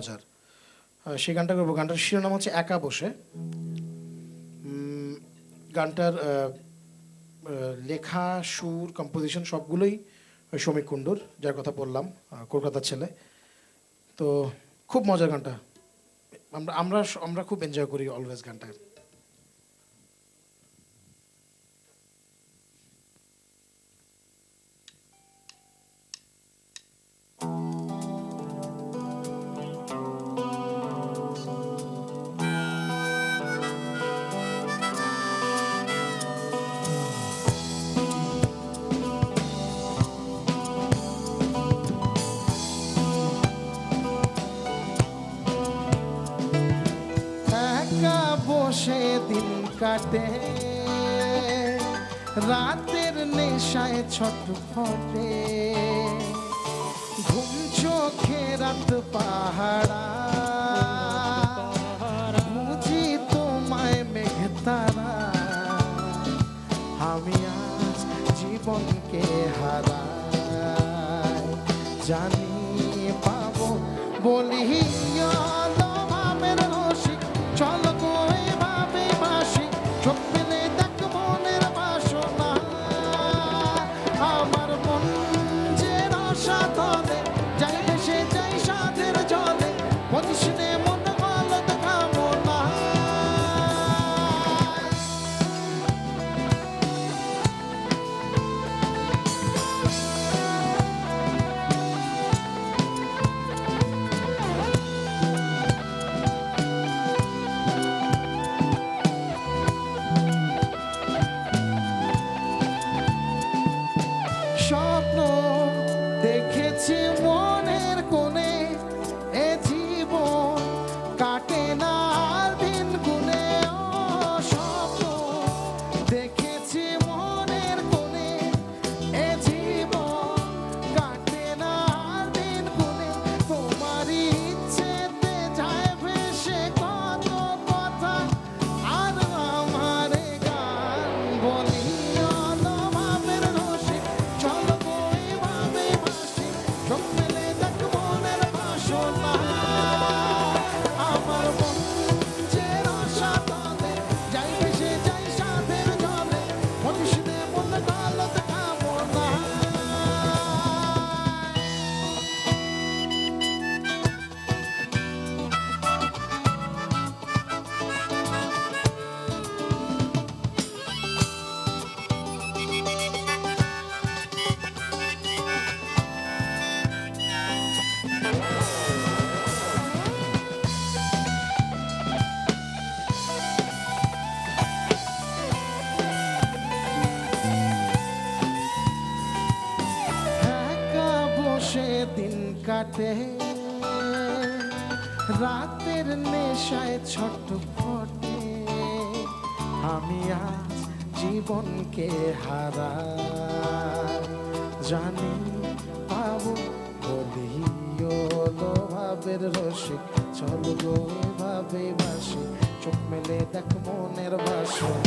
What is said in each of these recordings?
মজার। সেই গানটা করব। গানটার শিরোনাম হচ্ছে একা বসে। গানটার লেখা, সুর কম্পোজিশন সবগুলোই ওই শ্রমিক কুণ্ডুর, যার কথা বললাম কলকাতার ছেলে। তো খুব মজার গানটা। আমরা আমরা আমরা খুব এনজয় করি অলওয়েজ গানটা কাটে। রাতের নেশায় ছটফটে। ঘুম চোখে রাত পাহাড়া। বুঝি তোমায় মেঘতারা। আমি আজ জীবনকে হারাই। জানি পাবো বলি born দিন কাটে। রাতের নেশায় ছটফটে আমি আজ জীবনকে হারা জানি পাবো বলিও ভাবের রসিক চল গো এভাবে বাসি, চোখ মেলে দেখ মনের বাসনা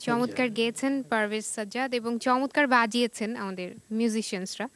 চমৎকার গেয়েছেন পারভেজ সাজ্জাদ এবং চমৎকার বাজিয়েছেন আমাদের মিউজিশিয়ানসরা